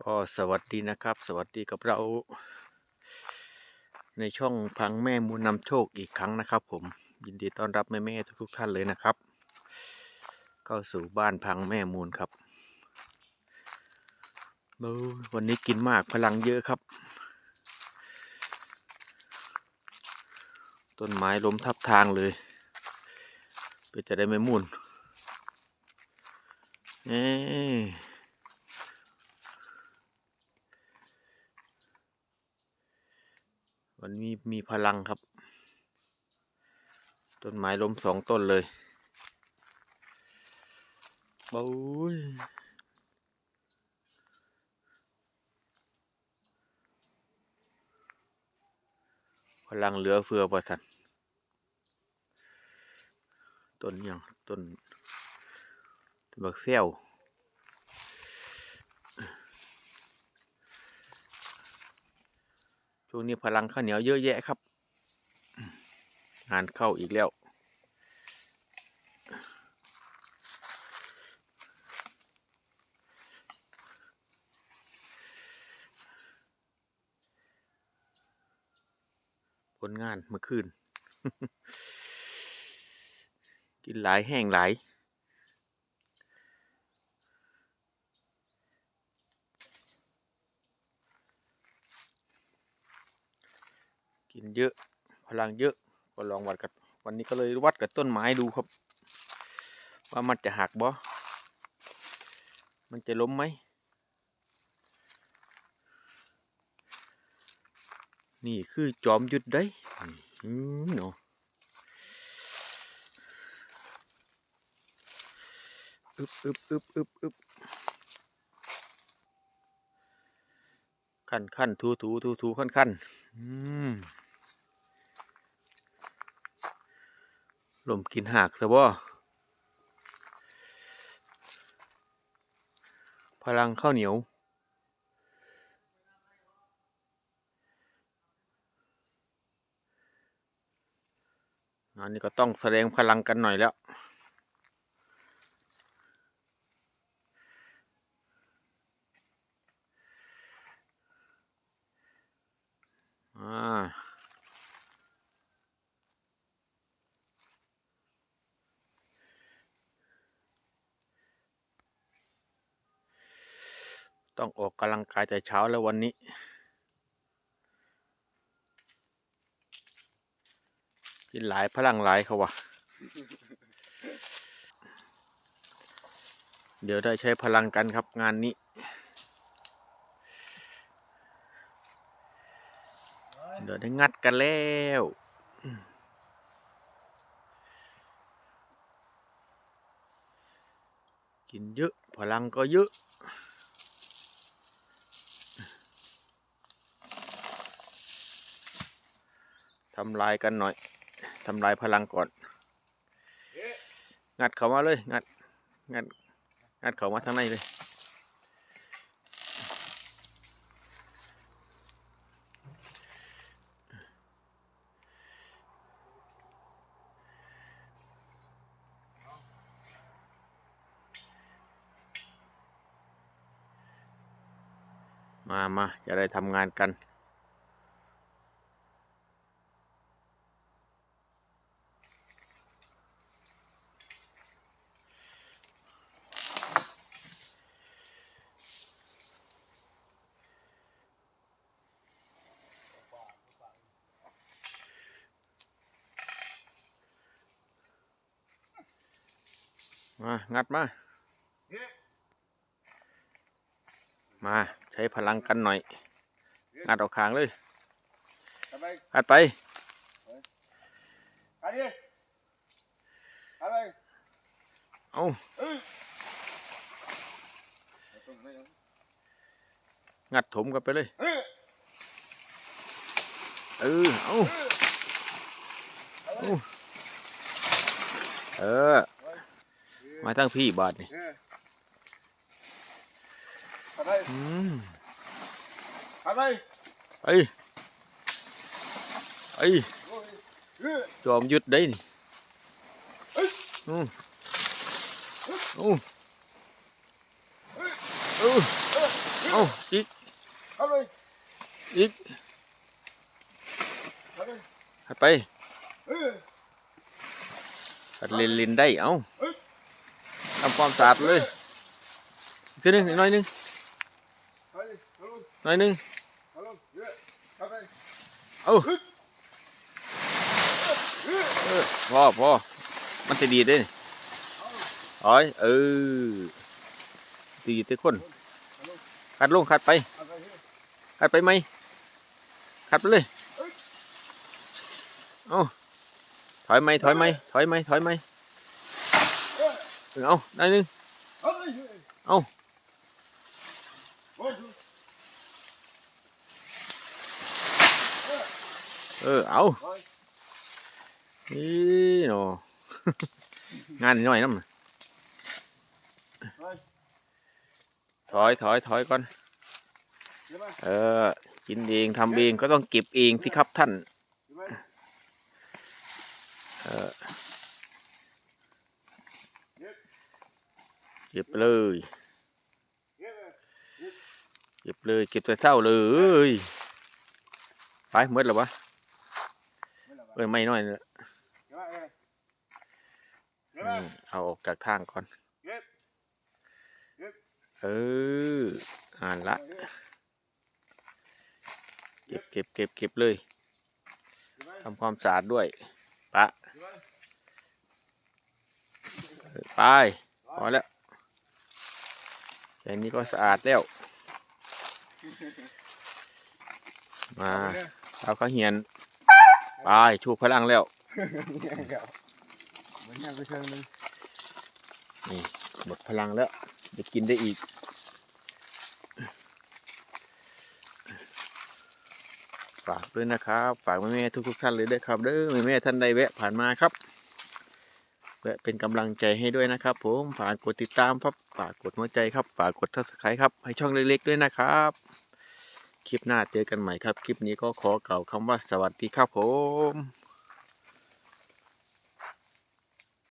ก็สวัสดีนะครับ สวัสดีกับเรา ในช่องพังแม่มูลนำโชคอีกครั้งนะครับ ผมยินดีต้อนรับแม่แม่ๆทุกๆท่านเลยนะครับ เข้าสู่บ้านพังแม่มูลครับวันนี้กินมากพลังเยอะครับ ต้นไม้ล้มทับทางเลยเพื่อจะได้ไม่มุนเอ๊ วันนี้มีพลังครับ ต้นไม้ล้มสองต้นเลยโอ้ยพลังเหลือเฟือประสันต้นยังต้นต้นบักเซี่ย ช่วงนี้พลังข้าวเหนียวเยอะแยะครับ งานเข้าอีกแล้ว ผลงานเมื่อคืน กินหลายแห้งหลาย กินเยอะพลังเยอะก็ลองวัดกับวันนี้ก็เลยวัดกับต้นไม้ดูครับ ว่ามันจะหักบ่ มันจะล้มไหม นี่คือจอมหยุดได้นี่อืมเนาะอึบอึบอึบอึบอึบขั้นขั้นทูทูทูทูขั้นขั้นอืม ลมกินหักซะบ่พลังข้าวเหนียวอันนี้ก็ต้องแสดงพลังกันหน่อยแล้ว อ่า ต้องออกกำลังกายแต่เช้าแล้ววันนี้ กินหลายพลังหลายเขาวะเดี๋ยวได้ใช้พลังกันครับงานนี้เดี๋ยวได้งัดกันแล้วกินเยอะ พลังก็เยอะำลายกันหน่อยทำลายพลังก่อน งัดเขามาเลยงัดงัดงัดเขามาทางในเลยมามาจะได้ทำงานกัน มา งัดมา มาใช้พลังกันหน่อย งัดออกคางเลยทำไมงัดไปอันนี้ทำไมเอาเอ้ยงัดถมกันไปเลย เอ้ยเออเอาเอาเออ มาทั้งพี่บาทนี่เอ้ยทำไมอืมทำไมไอ้ไอ้ยโอ้ยเอ้ยจอมยุดได้นี่อืมอืมเอ้เออเอาอีกเข้าไปอีกเข้าไปหัดไปเออหัดเล่นเล่นได้เอาเฮ้ย ทำความสะอาดเลยอีกทีหนึงอีกหน้อยหนึงหน้อยหนึงเข้าไปเฮ้ยเข้าไปเอาเฮ้ยเอพอพอมันจะดีเด้อ้อยเออดีทุกคนคัดลงคัดไปขาดไปไหมคัดไปเลยเอาถอยไหมถอยไหมถอยไหมถอยไหม เออเอาได้นึงเอาเออเอานี่เนาะงานนิดหน่อยน้ำถอยถอยถอยก่อน เออ กินเองทำเองก็ต้องเก็บเองสิครับท่าน เออ เดี๋ยว เก็บเลยเก็บเลยเก็บแต่เท่าเลยไปหมดแล้ววะเออไม่น้อยนะเดี๋ยเอาออกจากทางก่อนเอออ่านละเก็บเก็บเก็บเก็บเลยทำความสะอาดด้วยปะไปพอแล้ว แค่นี้ก็สะอาดแล้ว มาเอาข้าวเหียนไปชูพลังแล้วเหมือนยังไปเชิงนึงนี่หมดพลังแล้วเดี๋ยวกินได้อีกฝากด้วยนะครับ ฝากแม่แม่ๆทุกๆท่านเลยด้วยครับเด้อแม่แม่ๆท่านใดแวะผ่านมาครับ และเป็นกำลังใจให้ด้วยนะครับ ผมฝากกดติดตามครับฝากกดหัวใจครับฝากกดทักทายครับให้ช่องเล็กๆด้วยนะครับคลิปหน้าเจอกันใหม่ครับ คลิปนี้ก็ขอกล่าวคำว่าสวัสดีครับผม